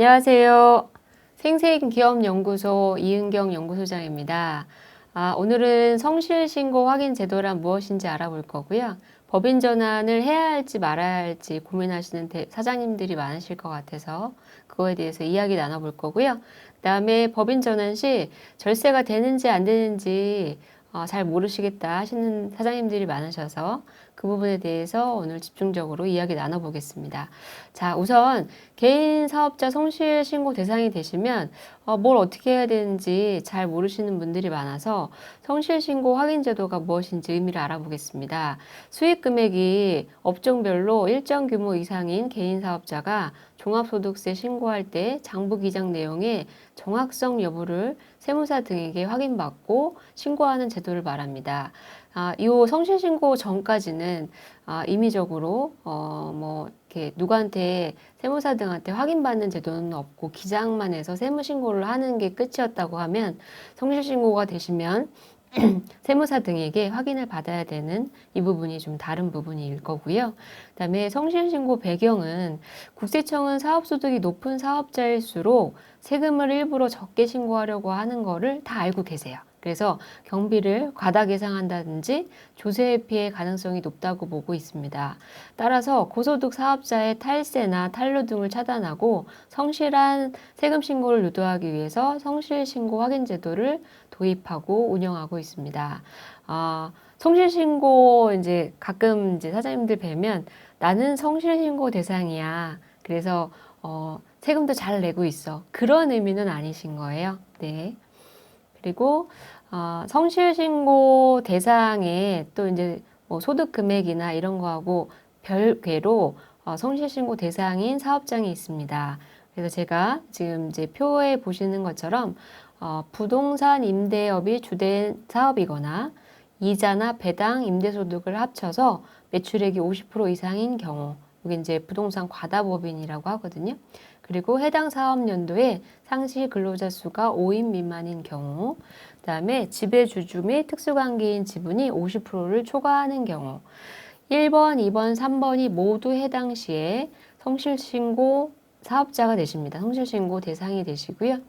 안녕하세요. 생생기업연구소 이은경 연구소장입니다. 아, 오늘은 성실신고 확인 제도란 무엇인지 알아볼 거고요. 법인 전환을 해야 할지 말아야 할지 고민하시는 대- 사장님들이 많으실 것 같아서 그거에 대해서 이야기 나눠볼 거고요. 그 다음에 법인 전환 시 절세가 되는지 안 되는지 어, 잘 모르시겠다 하시는 사장님들이 많으셔서 그 부분에 대해서 오늘 집중적으로 이야기 나눠보겠습니다. 자, 우선 개인 사업자 성실 신고 대상이 되시면 어, 뭘 어떻게 해야 되는지 잘 모르시는 분들이 많아서 성실 신고 확인 제도가 무엇인지 의미를 알아보겠습니다. 수익 금액이 업종별로 일정 규모 이상인 개인 사업자가 종합소득세 신고할 때 장부 기장 내용의 정확성 여부를 세무사 등에게 확인받고 신고하는 제도를 말합니다. 아, 이 성실 신고 전까지는 아, 임의적으로 어, 뭐 이렇게 누구한테 세무사 등한테 확인받는 제도는 없고 기장만 해서 세무 신고를 하는 게 끝이었다고 하면 성실 신고가 되시면 세무사 등에게 확인을 받아야 되는 이 부분이 좀 다른 부분일 거고요. 그다음에 성실신고 배경은 국세청은 사업소득이 높은 사업자일수록 세금을 일부러 적게 신고하려고 하는 거를 다 알고 계세요. 그래서 경비를 과다 계상한다든지 조세 피해 가능성이 높다고 보고 있습니다. 따라서 고소득 사업자의 탈세나 탈루 등을 차단하고 성실한 세금 신고를 유도하기 위해서 성실 신고 확인 제도를 도입하고 운영하고 있습니다. 아, 성실 신고 이제 가끔 이제 사장님들 뵈면 나는 성실 신고 대상이야. 그래서 어, 세금도 잘 내고 있어. 그런 의미는 아니신 거예요. 네. 그리고 어, 성실신고 대상에 또 이제 뭐 소득 금액이나 이런 거하고 별개로 어, 성실신고 대상인 사업장이 있습니다. 그래서 제가 지금 이제 표에 보시는 것처럼 어, 부동산 임대업이 주된 사업이거나 이자나 배당 임대소득을 합쳐서 매출액이 50% 이상인 경우 이게 이제 부동산 과다법인이라고 하거든요. 그리고 해당 사업 연도에 상시 근로자 수가 5인 미만인 경우, 그다음에 지배주주 및 특수관계인 지분이 50%를 초과하는 경우, 1번, 2번, 3번이 모두 해당 시에 성실신고 사업자가 되십니다. 성실신고 대상이 되시고요.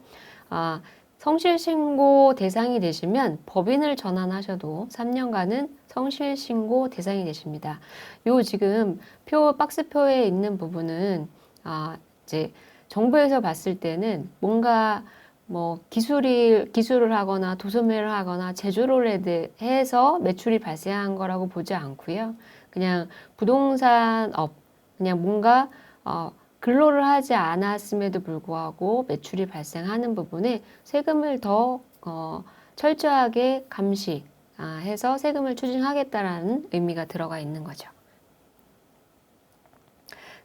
아, 성실신고 대상이 되시면 법인을 전환하셔도 3년간은 성실신고 대상이 되십니다. 요 지금 표 박스표에 있는 부분은 아, 이제 정부에서 봤을 때는 뭔가 뭐 기술이 기술을 하거나 도소매를 하거나 제조를 해- 해서 매출이 발생한 거라고 보지 않고요. 그냥 부동산 업 그냥 뭔가 어 근로를 하지 않았음에도 불구하고 매출이 발생하는 부분에 세금을 더 어, 철저하게 감시 아, 해서 세금을 추징하겠다라는 의미가 들어가 있는 거죠.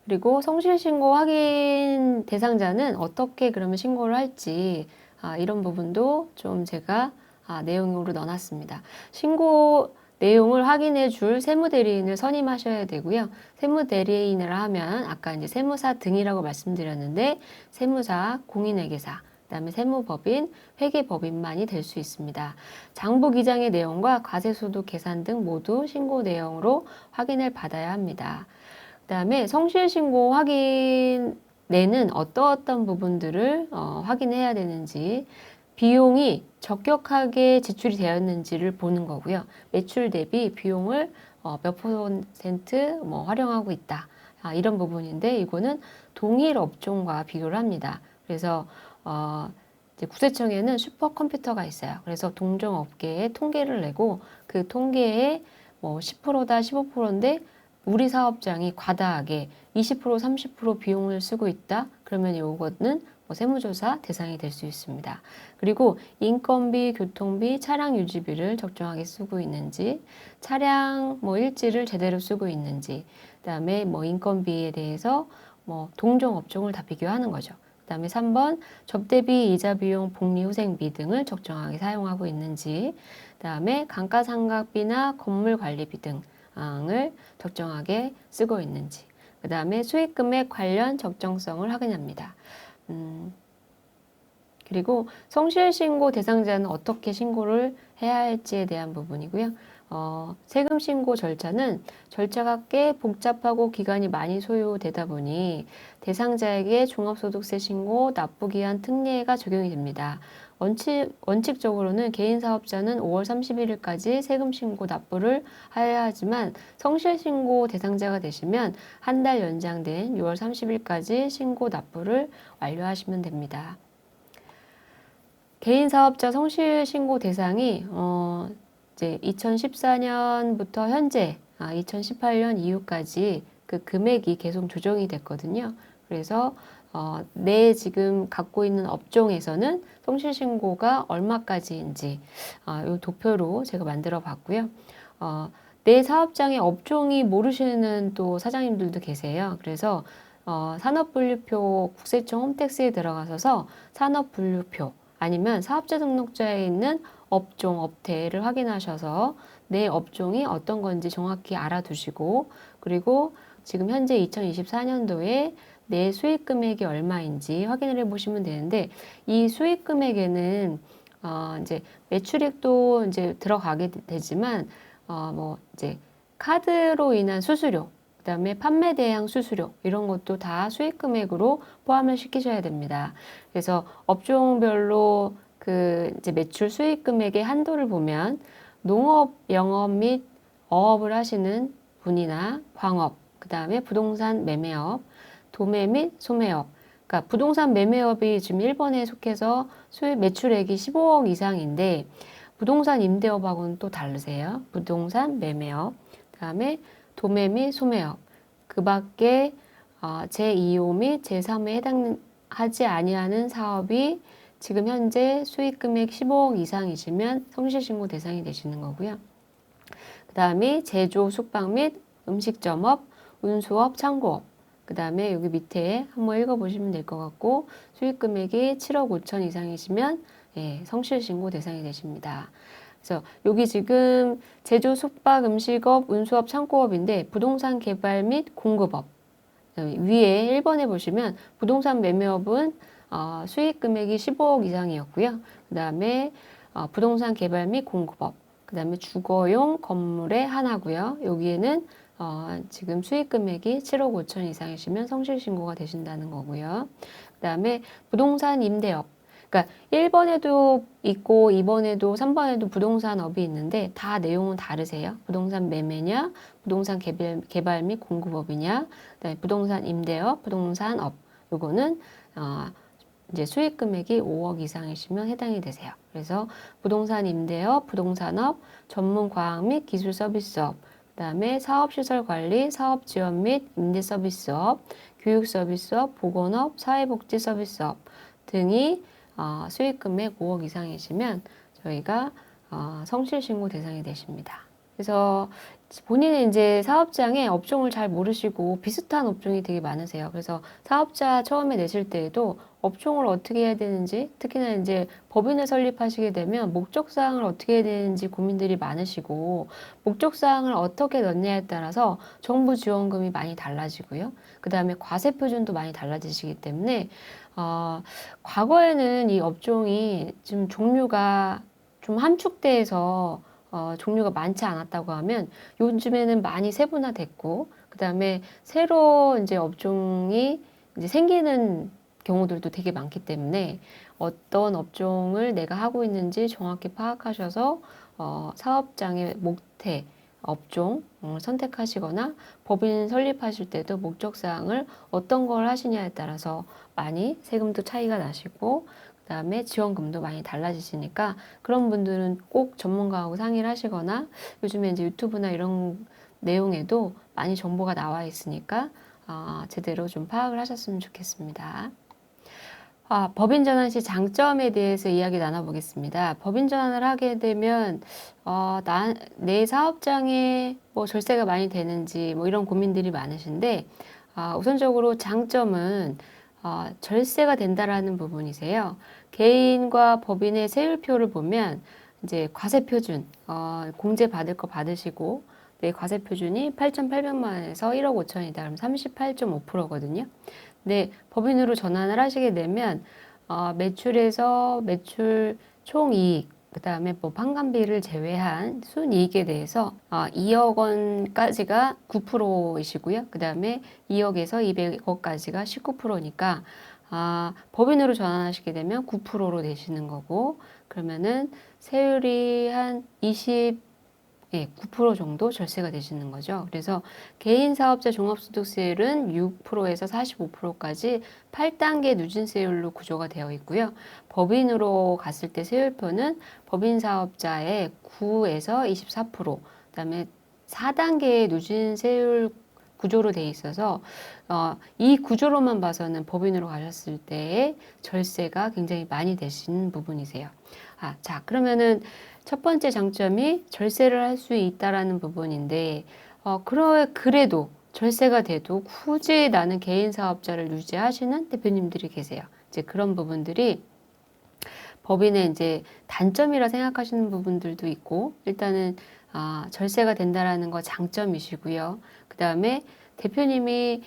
그리고 성실신고 확인 대상자는 어떻게 그러면 신고를 할지 아, 이런 부분도 좀 제가 아, 내용으로 넣어놨습니다. 신고 내용을 확인해 줄 세무대리인을 선임하셔야 되고요. 세무대리인을 하면 아까 이제 세무사 등이라고 말씀드렸는데 세무사, 공인회계사, 그다음에 세무법인, 회계법인만이 될 수 있습니다. 장부 기장의 내용과 과세소득 계산 등 모두 신고 내용으로 확인을 받아야 합니다. 그다음에 성실 신고 확인에는 어떠 어떤 부분들을 어, 확인해야 되는지 비용이 적격하게 지출이 되었는지를 보는 거고요. 매출 대비 비용을 어, 몇 퍼센트 뭐 활용하고 있다. 아, 이런 부분인데 이거는 동일 업종과 비교를 합니다. 그래서 어, 이제 국세청에는 슈퍼컴퓨터가 있어요. 그래서 동종 업계에 통계를 내고 그 통계에 뭐 10%다 15%인데 우리 사업장이 과다하게 20% 30% 비용을 쓰고 있다. 그러면 이거는 뭐 세무조사 대상이 될 수 있습니다. 그리고 인건비, 교통비, 차량 유지비를 적정하게 쓰고 있는지, 차량 뭐 일지를 제대로 쓰고 있는지, 그다음에 뭐 인건비에 대해서 뭐 동종 업종을 다 비교하는 거죠. 그다음에 3번 접대비, 이자 비용, 복리 후생비 등을 적정하게 사용하고 있는지, 그다음에 감가상각비나 건물 관리비 등 을 적정하게 쓰고 있는지, 그 다음에 수익금액 관련 적정성을 확인합니다. 음, 그리고 성실신고 대상자는 어떻게 신고를 해야 할지에 대한 부분이고요. 어, 어, 세금 신고 절차는 절차가 꽤 복잡하고 기간이 많이 소요되다 보니 대상자에게 종합소득세 신고 납부기한 특례가 적용이 됩니다. 원칙, 원칙적으로는 개인 사업자는 5월 31일까지 세금 신고 납부를 해야 하지만 성실 신고 대상자가 되시면 한 달 연장된 6월 30일까지 신고 납부를 완료하시면 됩니다. 개인 사업자 성실 신고 대상이 어, 이제 2014년부터 현재 아, 2018년 이후까지 그 금액이 계속 조정이 됐거든요. 그래서 어, 내 지금 갖고 있는 업종에서는 성실 신고가 얼마까지인지 어, 이 도표로 제가 만들어 봤고요. 어, 내 사업장의 업종이 모르시는 또 사장님들도 계세요. 그래서 어, 산업분류표 국세청 홈택스에 들어가셔서 산업분류표 아니면 사업자 등록자에 있는 업종, 업태를 확인하셔서 내 업종이 어떤 건지 정확히 알아두시고 그리고 지금 현재 2024년도에 내 수익 금액이 얼마인지 확인을 해 보시면 되는데 이 수익 금액에는 어 이제 매출액도 이제 들어가게 되지만 어 뭐 이제 카드로 인한 수수료 그다음에 판매 대행 수수료 이런 것도 다 수익 금액으로 포함을 시키셔야 됩니다. 그래서 업종별로 그 이제 매출 수익 금액의 한도를 보면 농업, 영업 및 어업을 하시는 분이나 광업, 그 다음에 부동산 매매업, 도매 및 소매업. 그러니까 부동산 매매업이 지금 1번에 속해서 수익 매출액이 15억 이상인데 부동산 임대업하고는 또 다르세요. 부동산 매매업, 그다음에 도매 및 소매업. 그 밖에 어, 제2호 및 제3호에 해당하지 아니하는 사업이 지금 현재 수익 금액 15억 이상이시면 성실 신고 대상이 되시는 거고요. 그 다음에 제조, 숙박 및 음식점업, 운수업, 창고업. 그 다음에 여기 밑에 한번 읽어보시면 될 것 같고 수익 금액이 7억 5천 이상이시면 예, 성실신고 대상이 되십니다. 그래서 여기 지금 제조, 숙박, 음식업, 운수업, 창고업인데 부동산 개발 및 공급업 위에 1번에 보시면 부동산 매매업은 어, 수익 금액이 15억 이상이었고요. 그 다음에 어, 부동산 개발 및 공급업, 그 다음에 주거용 건물의 하나고요. 여기에는 어, 지금 수익 금액이 7억 5천 이상이시면 성실 신고가 되신다는 거고요. 그 다음에 부동산 임대업. 그러니까 1번에도 있고 2번에도 3번에도 부동산 업이 있는데 다 내용은 다르세요. 부동산 매매냐, 부동산 개발, 개발 및 공급업이냐, 그다음에 부동산 임대업, 부동산 업. 요거는 어, 이제 수익 금액이 5억 이상이시면 해당이 되세요. 그래서 부동산 임대업, 부동산업, 전문 과학 및 기술 서비스업, 그다음에 사업 시설 관리, 사업 지원 및 임대 서비스업, 교육 서비스업, 보건업, 사회복지 서비스업 등이 어, 수익 금액 5억 이상이시면 저희가 어, 성실 신고 대상이 되십니다. 그래서 본인은 이제 사업장의 업종을 잘 모르시고 비슷한 업종이 되게 많으세요. 그래서 사업자 처음에 내실 때에도 업종을 어떻게 해야 되는지, 특히나 이제 법인을 설립하시게 되면 목적 사항을 어떻게 해야 되는지 고민들이 많으시고, 목적 사항을 어떻게 넣냐에 따라서 정부 지원금이 많이 달라지고요. 그 다음에 과세 표준도 많이 달라지시기 때문에, 어, 과거에는 이 업종이 좀 종류가 좀 함축돼서 어, 종류가 많지 않았다고 하면 요즘에는 많이 세분화됐고 그 다음에 새로 이제 업종이 이제 생기는 경우들도 되게 많기 때문에 어떤 업종을 내가 하고 있는지 정확히 파악하셔서 어, 사업장의 목태 업종을 선택하시거나 법인 설립하실 때도 목적 사항을 어떤 걸 하시냐에 따라서 많이 세금도 차이가 나시고 그 다음에 지원금도 많이 달라지시니까 그런 분들은 꼭 전문가하고 상의를 하시거나 요즘에 이제 유튜브나 이런 내용에도 많이 정보가 나와 있으니까 어, 제대로 좀 파악을 하셨으면 좋겠습니다. 아, 법인 전환 시 장점에 대해서 이야기 나눠보겠습니다. 법인 전환을 하게 되면 어, 나, 내 사업장에 뭐 절세가 많이 되는지 뭐 이런 고민들이 많으신데 아, 우선적으로 장점은 어, 절세가 된다라는 부분이세요. 개인과 법인의 세율표를 보면 이제 과세 표준 어, 공제 받을 거 받으시고 내 과세 표준이 8,800만 원에서 1억 5천이다. 그럼 38.5%거든요. 근데 법인으로 전환을 하시게 되면 어, 매출에서 매출 총이익 그 다음에 뭐 판관비를 제외한 순이익에 대해서 어, 2억 원까지가 9%이시고요. 그 다음에 2억에서 200억까지가 19%니까 아, 법인으로 전환하시게 되면 9%로 되시는 거고 그러면은 세율이 한 20, 예, 9% 정도 절세가 되시는 거죠. 그래서 개인 사업자 종합소득세율은 6%에서 45%까지 8단계 누진세율로 구조가 되어 있고요. 법인으로 갔을 때 세율표는 법인 사업자의 9에서 24%, 그다음에 4단계의 누진세율 구조로 돼 있어서 어, 이 구조로만 봐서는 법인으로 가셨을 때의 절세가 굉장히 많이 되신 부분이세요. 아, 자, 그러면은 첫 번째 장점이 절세를 할 수 있다라는 부분인데, 어, 그러, 그래도 절세가 돼도 굳이 나는 개인 사업자를 유지하시는 대표님들이 계세요. 이제 그런 부분들이 법인의 이제 단점이라 생각하시는 부분들도 있고, 일단은 아, 절세가 된다라는 거 장점이시고요. 그 다음에 대표님이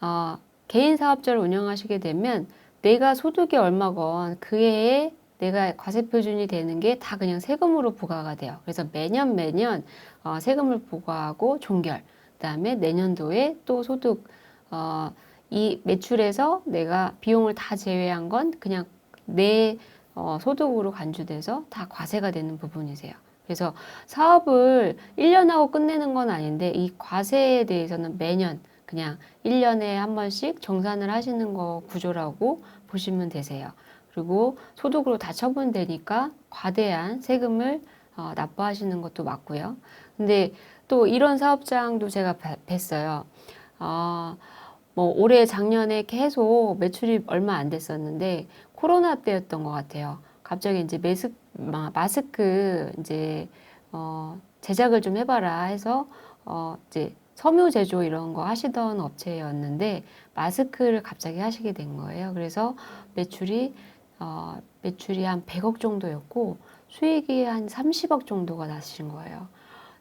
어, 개인 사업자를 운영하시게 되면 내가 소득이 얼마건 그 해에 내가 과세 표준이 되는 게 다 그냥 세금으로 부과가 돼요. 그래서 매년 매년 어, 세금을 부과하고 종결. 그다음에 내년도에 또 소득 어, 이 매출에서 내가 비용을 다 제외한 건 그냥 내 어, 소득으로 간주돼서 다 과세가 되는 부분이세요. 그래서 사업을 1년 하고 끝내는 건 아닌데 이 과세에 대해서는 매년 그냥 1년에 한 번씩 정산을 하시는 거 구조라고 보시면 되세요. 그리고 소득으로 다 처분되니까 과대한 세금을 어, 납부하시는 것도 맞고요. 근데 또 이런 사업장도 제가 뵀어요. 어, 뭐 올해 작년에 계속 매출이 얼마 안 됐었는데 코로나 때였던 것 같아요. 갑자기 이제 매스, 마스크 이제 어, 제작을 좀 해봐라 해서 어, 이제 섬유 제조 이런 거 하시던 업체였는데 마스크를 갑자기 하시게 된 거예요. 그래서 매출이 어, 매출이 한 100억 정도였고 수익이 한 30억 정도가 나신 거예요.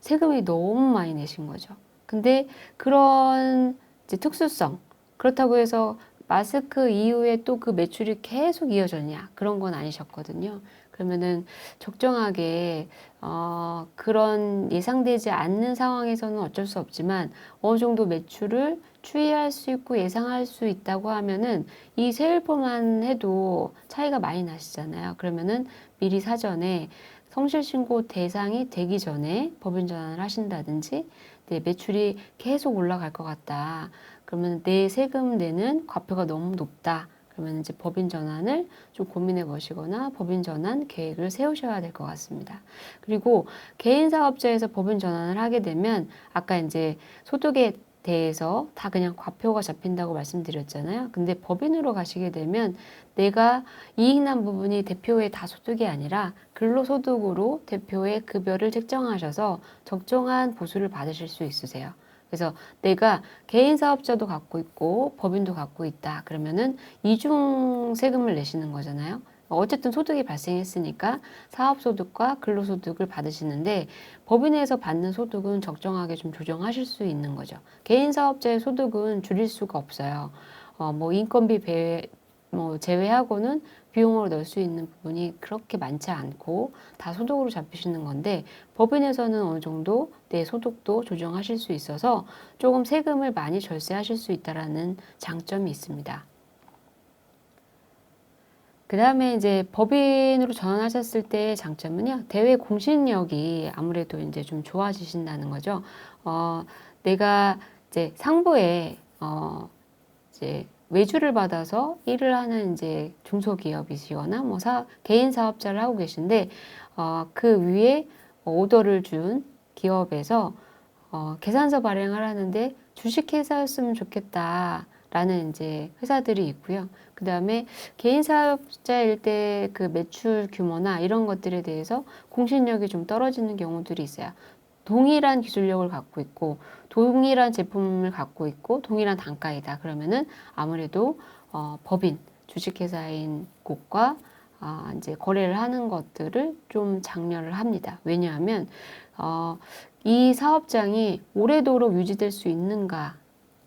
세금이 너무 많이 내신 거죠. 근데 그런 특수성 그렇다고 해서 마스크 이후에 또 그 매출이 계속 이어졌냐 그런 건 아니셨거든요. 그러면은 적정하게 어, 그런 예상되지 않는 상황에서는 어쩔 수 없지만 어느 정도 매출을 추이할 수 있고 예상할 수 있다고 하면은 이 세율표만 해도 차이가 많이 나시잖아요. 그러면은 미리 사전에 성실신고 대상이 되기 전에 법인 전환을 하신다든지 네, 매출이 계속 올라갈 것 같다. 그러면 내 세금 내는 과표가 너무 높다. 그러면 이제 법인 전환을 좀 고민해 보시거나 법인 전환 계획을 세우셔야 될 것 같습니다. 그리고 개인 사업자에서 법인 전환을 하게 되면 아까 이제 소득에 대해서 다 그냥 과표가 잡힌다고 말씀드렸잖아요. 근데 법인으로 가시게 되면 내가 이익 난 부분이 대표의 다 소득이 아니라 근로소득으로 대표의 급여를 책정하셔서 적정한 보수를 받으실 수 있으세요. 그래서 내가 개인 사업자도 갖고 있고 법인도 갖고 있다. 그러면은 이중 세금을 내시는 거잖아요. 어쨌든 소득이 발생했으니까 사업소득과 근로소득을 받으시는데 법인에서 받는 소득은 적정하게 좀 조정하실 수 있는 거죠. 개인 사업자의 소득은 줄일 수가 없어요. 어, 뭐 인건비 배, 뭐 제외하고는 비용으로 넣을 수 있는 부분이 그렇게 많지 않고 다 소득으로 잡히시는 건데 법인에서는 어느 정도 내 소득도 조정하실 수 있어서 조금 세금을 많이 절세하실 수 있다라는 장점이 있습니다. 그 다음에 이제 법인으로 전환하셨을 때의 장점은요, 대외 공신력이 아무래도 이제 좀 좋아지신다는 거죠. 어, 내가 이제 상부에, 어, 이제 외주를 받아서 일을 하는 이제 중소기업이시거나 뭐 사, 개인 사업자를 하고 계신데 어, 그 위에 오더를 준 기업에서 어, 계산서 발행을 하는데 주식회사였으면 좋겠다라는 이제 회사들이 있고요. 그 다음에 개인 사업자일 때 그 매출 규모나 이런 것들에 대해서 공신력이 좀 떨어지는 경우들이 있어요. 동일한 기술력을 갖고 있고 동일한 제품을 갖고 있고 동일한 단가이다. 그러면은 아무래도 어, 법인 주식회사인 곳과 아, 이제 거래를 하는 것들을 좀 장려를 합니다. 왜냐하면 어, 이 사업장이 오래도록 유지될 수 있는가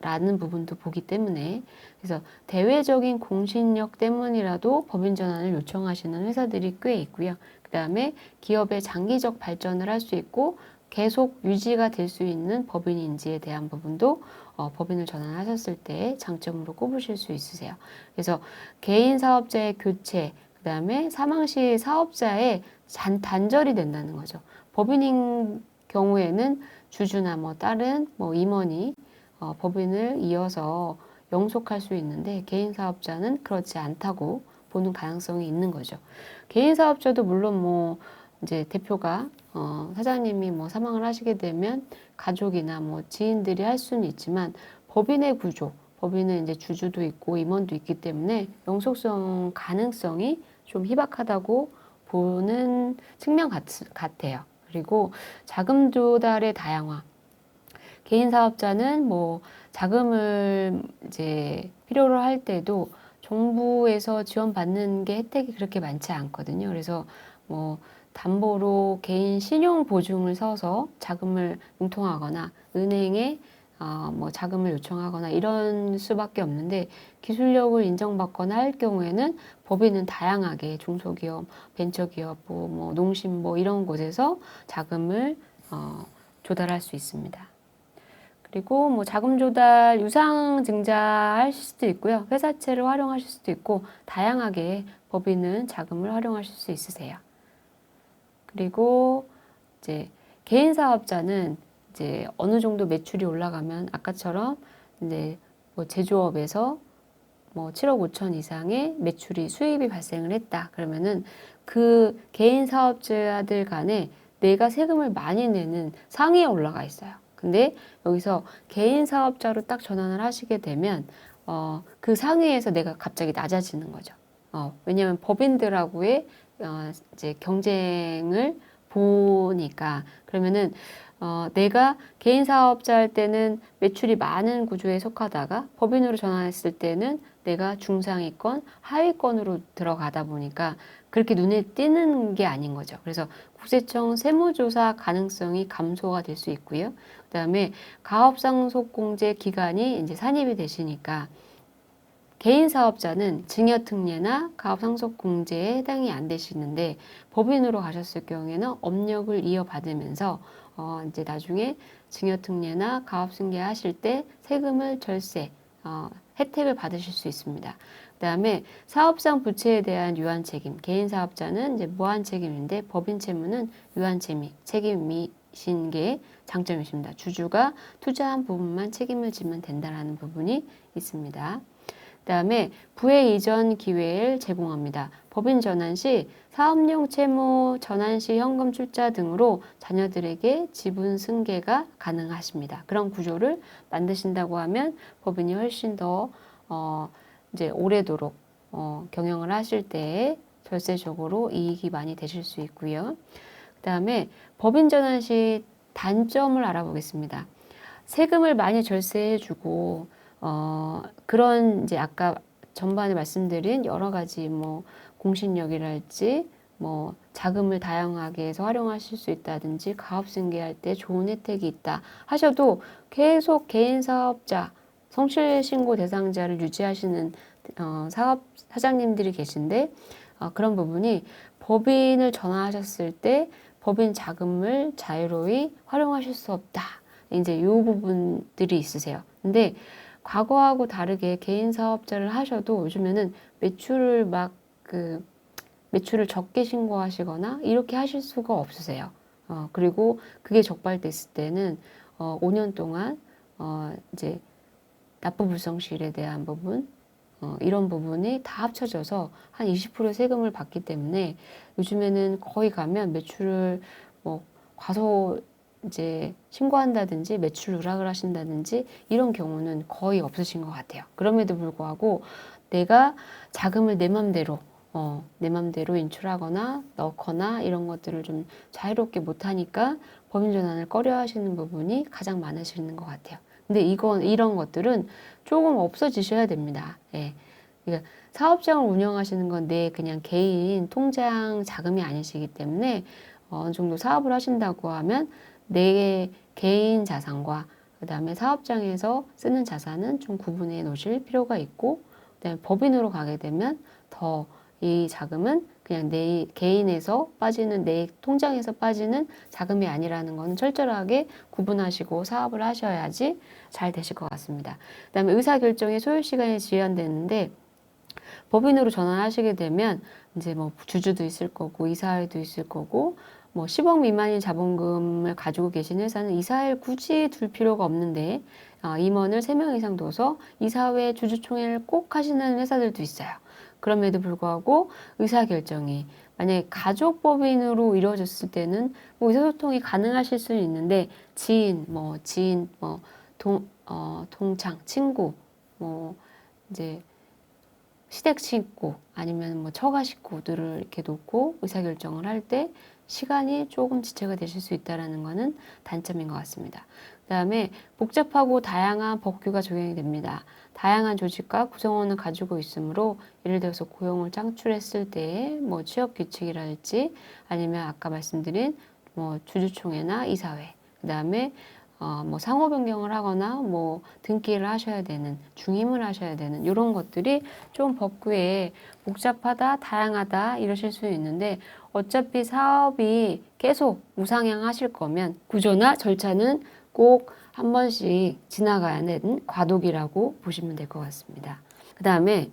라는 부분도 보기 때문에 그래서 대외적인 공신력 때문이라도 법인 전환을 요청하시는 회사들이 꽤 있고요. 그 다음에 기업의 장기적 발전을 할 수 있고 계속 유지가 될 수 있는 법인인지에 대한 부분도 어, 법인을 전환하셨을 때 장점으로 꼽으실 수 있으세요. 그래서 개인 사업자의 교체, 그 다음에 사망 시 사업자의 잔, 단절이 된다는 거죠. 법인인 경우에는 주주나 뭐 다른 뭐 임원이 어, 법인을 이어서 영속할 수 있는데 개인 사업자는 그렇지 않다고 보는 가능성이 있는 거죠. 개인 사업자도 물론 뭐 이제 대표가 어, 사장님이 뭐 사망을 하시게 되면 가족이나 뭐 지인들이 할 수는 있지만 법인의 구조, 법인은 이제 주주도 있고 임원도 있기 때문에 영속성 가능성이 좀 희박하다고 보는 측면 같, 같아요. 그리고 자금 조달의 다양화. 개인 사업자는 뭐 자금을 이제 필요로 할 때도 정부에서 지원받는 게 혜택이 그렇게 많지 않거든요. 그래서 뭐 담보로 개인 신용 보증을 서서 자금을 융통하거나 은행에 어, 뭐 자금을 요청하거나 이런 수밖에 없는데 기술력을 인정받거나 할 경우에는 법인은 다양하게 중소기업, 벤처기업, 뭐, 뭐 농심 뭐 이런 곳에서 자금을 어, 조달할 수 있습니다. 그리고 뭐 자금 조달 유상 증자할 수도 있고요. 회사채를 활용하실 수도 있고 다양하게 법인은 자금을 활용하실 수 있으세요. 그리고 이제 개인 사업자는 이제 어느 정도 매출이 올라가면 아까처럼 이제 뭐 제조업에서 뭐 7억 5천 이상의 매출이 수입이 발생을 했다. 그러면은 그 개인 사업자들 간에 내가 세금을 많이 내는 상위에 올라가 있어요. 근데 여기서 개인 사업자로 딱 전환을 하시게 되면 어, 그 상위에서 내가 갑자기 낮아지는 거죠. 어, 왜냐하면 법인들하고의 어, 이제 경쟁을 보니까 그러면은 어, 내가 개인 사업자 할 때는 매출이 많은 구조에 속하다가 법인으로 전환했을 때는 내가 중상위권, 하위권으로 들어가다 보니까 그렇게 눈에 띄는 게 아닌 거죠. 그래서 국세청 세무조사 가능성이 감소가 될 수 있고요. 그 다음에 가업상속공제 기간이 이제 산입이 되시니까 개인 사업자는 증여특례나 가업상속공제에 해당이 안 되시는데 법인으로 가셨을 경우에는 업력을 이어받으면서 어 이제 나중에 증여특례나 가업승계 하실 때 세금을 절세 어 혜택을 받으실 수 있습니다. 그 다음에 사업상 부채에 대한 유한 책임. 개인 사업자는 이제 무한 책임인데 법인 채무는 유한 책임 책임이신 게 장점이십니다. 주주가 투자한 부분만 책임을 지면 된다라는 부분이 있습니다. 그다음에 부의 이전 기회를 제공합니다. 법인 전환 시 사업용 채무 전환 시 현금 출자 등으로 자녀들에게 지분 승계가 가능하십니다. 그런 구조를 만드신다고 하면 법인이 훨씬 더 어, 이제 오래도록 어, 경영을 하실 때 절세적으로 이익이 많이 되실 수 있고요. 그 다음에 법인 전환 시 단점을 알아보겠습니다. 세금을 많이 절세해주고 어, 그런 이제 아까 전반에 말씀드린 여러 가지 뭐 공신력이랄지 뭐 자금을 다양하게 해서 활용하실 수 있다든지 가업 승계할 때 좋은 혜택이 있다 하셔도 계속 개인 사업자 성실 신고 대상자를 유지하시는 어, 사업 사장님들이 계신데 어, 그런 부분이 법인을 전환하셨을 때 법인 자금을 자유로이 활용하실 수 없다. 이제 이 부분들이 있으세요. 근데 과거하고 다르게 개인 사업자를 하셔도 요즘에는 매출을 막 그 매출을 적게 신고하시거나 이렇게 하실 수가 없으세요. 어, 그리고 그게 적발됐을 때는 어, 5년 동안 어, 이제 납부 불성실에 대한 부분 어, 이런 부분이 다 합쳐져서 한 20% 세금을 받기 때문에 요즘에는 거의 가면 매출을 뭐 과소 이제 신고한다든지 매출 누락을 하신다든지 이런 경우는 거의 없으신 것 같아요. 그럼에도 불구하고 내가 자금을 내 맘대로 어, 내 맘대로 인출하거나 넣거나 이런 것들을 좀 자유롭게 못하니까 법인 전환을 꺼려 하시는 부분이 가장 많으시는 것 같아요. 근데 이건, 이런 것들은 조금 없어지셔야 됩니다. 예. 그러니까 사업장을 운영하시는 건 내 그냥 개인 통장 자금이 아니시기 때문에 어느 정도 사업을 하신다고 하면 내 개인 자산과 그 다음에 사업장에서 쓰는 자산은 좀 구분해 놓으실 필요가 있고 그다음에 법인으로 가게 되면 더 이 자금은 그냥 내 개인에서 빠지는 내 통장에서 빠지는 자금이 아니라는 거는 철저하게 구분하시고 사업을 하셔야지 잘 되실 것 같습니다. 그다음에 의사 결정에 소요 시간이 지연되는데 법인으로 전환하시게 되면 이제 뭐 주주도 있을 거고 이사회도 있을 거고 뭐 10억 미만인 자본금을 가지고 계신 회사는 이사회를 굳이 둘 필요가 없는데 어, 임원을 3명 이상 둬서 이사회 주주총회를 꼭 하시는 회사들도 있어요. 그럼에도 불구하고 의사결정이 만약에 가족 법인으로 이루어졌을 때는 뭐 의사소통이 가능하실 수는 있는데 지인, 뭐 지인, 뭐 동, 어, 동창, 친구, 뭐 이제 시댁 식구 아니면 뭐 처가 식구들을 이렇게 놓고 의사결정을 할 때 시간이 조금 지체가 되실 수 있다라는 것은 단점인 것 같습니다. 그 다음에 복잡하고 다양한 법규가 적용이 됩니다. 다양한 조직과 구성원을 가지고 있으므로 예를 들어서 고용을 창출했을 때뭐 취업 규칙이랄지 아니면 아까 말씀드린 뭐 주주총회나 이사회 그 다음에 어, 뭐 상호 변경을 하거나 뭐 등기를 하셔야 되는 중임을 하셔야 되는 이런 것들이 좀 법규에 복잡하다 다양하다 이러실 수 있는데 어차피 사업이 계속 우상향 하실 거면 구조나 절차는 꼭 한 번씩 지나가야 되는 과도기라고 보시면 될 것 같습니다. 그 다음에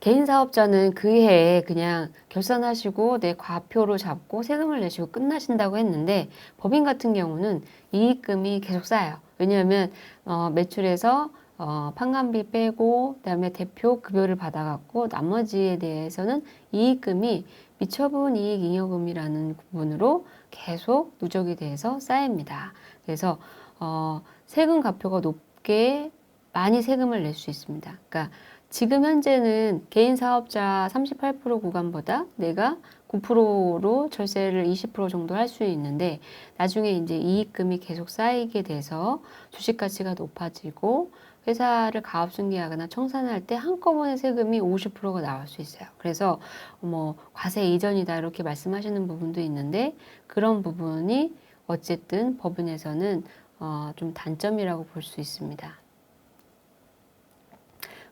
개인 사업자는 그 해에 그냥 결산하시고 내 과표로 잡고 세금을 내시고 끝나신다고 했는데 법인 같은 경우는 이익금이 계속 쌓여요. 왜냐하면 어, 매출에서 어, 판관비 빼고 그다음에 대표 급여를 받아갖고 나머지에 대해서는 이익금이 미처분 이익 잉여금이라는 부분으로 계속 누적이 돼서 쌓입니다. 그래서 어, 세금 가표가 높게 많이 세금을 낼 수 있습니다. 그러니까 지금 현재는 개인 사업자 38% 구간보다 내가 9%로 절세를 20% 정도 할 수 있는데 나중에 이제 이익금이 계속 쌓이게 돼서 주식 가치가 높아지고 회사를 가압승계하거나 청산할 때 한꺼번에 세금이 50%가 나올 수 있어요. 그래서 뭐 과세 이전이다 이렇게 말씀하시는 부분도 있는데 그런 부분이 어쨌든 법인에서는 어, 좀 단점이라고 볼 수 있습니다.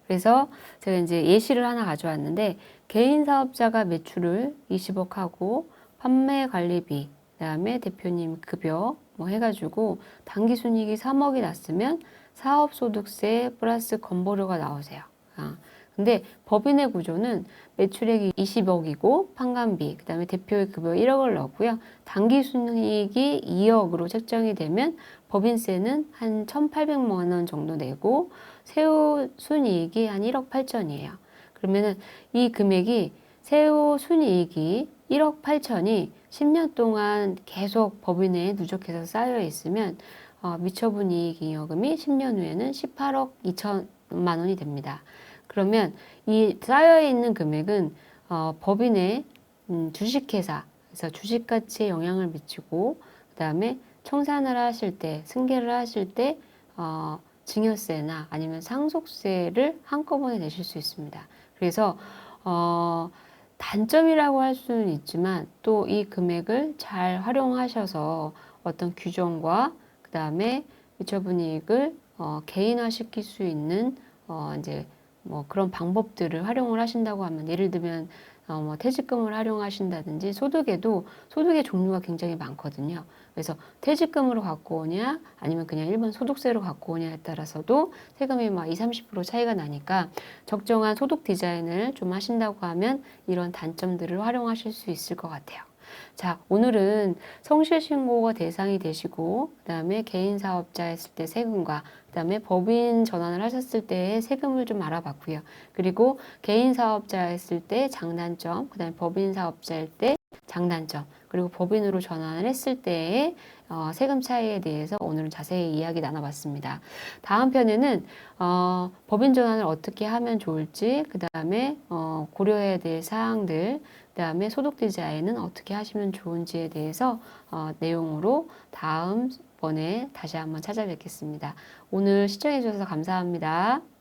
그래서 제가 이제 예시를 하나 가져왔는데 개인 사업자가 매출을 20억 하고 판매 관리비, 그다음에 대표님 급여 뭐 해가지고 당기 순이익이 3억이 났으면 사업소득세 플러스 건보료가 나오세요. 아, 근데 법인의 구조는 매출액이 20억이고 판관비, 그 다음에 대표의 급여 1억을 넣고요. 당기 순이익이 2억으로 책정이 되면 법인세는 한 1,800만 원 정도 내고 세후 순이익이 한 1억 8천이에요. 그러면은 이 금액이 세후 순이익이 1억 8천이 10년 동안 계속 법인에 누적해서 쌓여 있으면 어, 미처분 이익 잉여금이 10년 후에는 18억 2천만 원이 됩니다. 그러면 이 쌓여 있는 금액은 어, 법인의 음, 주식회사 그래서 주식 가치에 영향을 미치고 그 다음에 청산을 하실 때 승계를 하실 때 어, 증여세나 아니면 상속세를 한꺼번에 내실 수 있습니다. 그래서 어, 단점이라고 할 수는 있지만 또 이 금액을 잘 활용하셔서 어떤 규정과 그 다음에 미처분이익을 어, 개인화시킬 수 있는 어, 이제 뭐 그런 방법들을 활용을 하신다고 하면 예를 들면 어, 뭐 퇴직금을 활용하신다든지 소득에도 소득의 종류가 굉장히 많거든요. 그래서 퇴직금으로 갖고 오냐 아니면 그냥 일반 소득세로 갖고 오냐에 따라서도 세금이 막 20, 30% 차이가 나니까 적정한 소득 디자인을 좀 하신다고 하면 이런 단점들을 활용하실 수 있을 것 같아요. 자, 오늘은 성실신고가 대상이 되시고, 그 다음에 개인 사업자 했을 때 세금과, 그 다음에 법인 전환을 하셨을 때 세금을 좀 알아봤고요. 그리고 개인 사업자 했을 때 장단점, 그 다음에 법인 사업자일 때 장단점, 그리고 법인으로 전환을 했을 때의 어, 세금 차이에 대해서 오늘은 자세히 이야기 나눠봤습니다. 다음 편에는 어, 법인 전환을 어떻게 하면 좋을지, 그 다음에 어, 고려해야 될 사항들, 그 다음에 소득 디자인은 어떻게 하시면 좋은지에 대해서 어, 내용으로 다음 번에 다시 한번 찾아뵙겠습니다. 오늘 시청해 주셔서 감사합니다.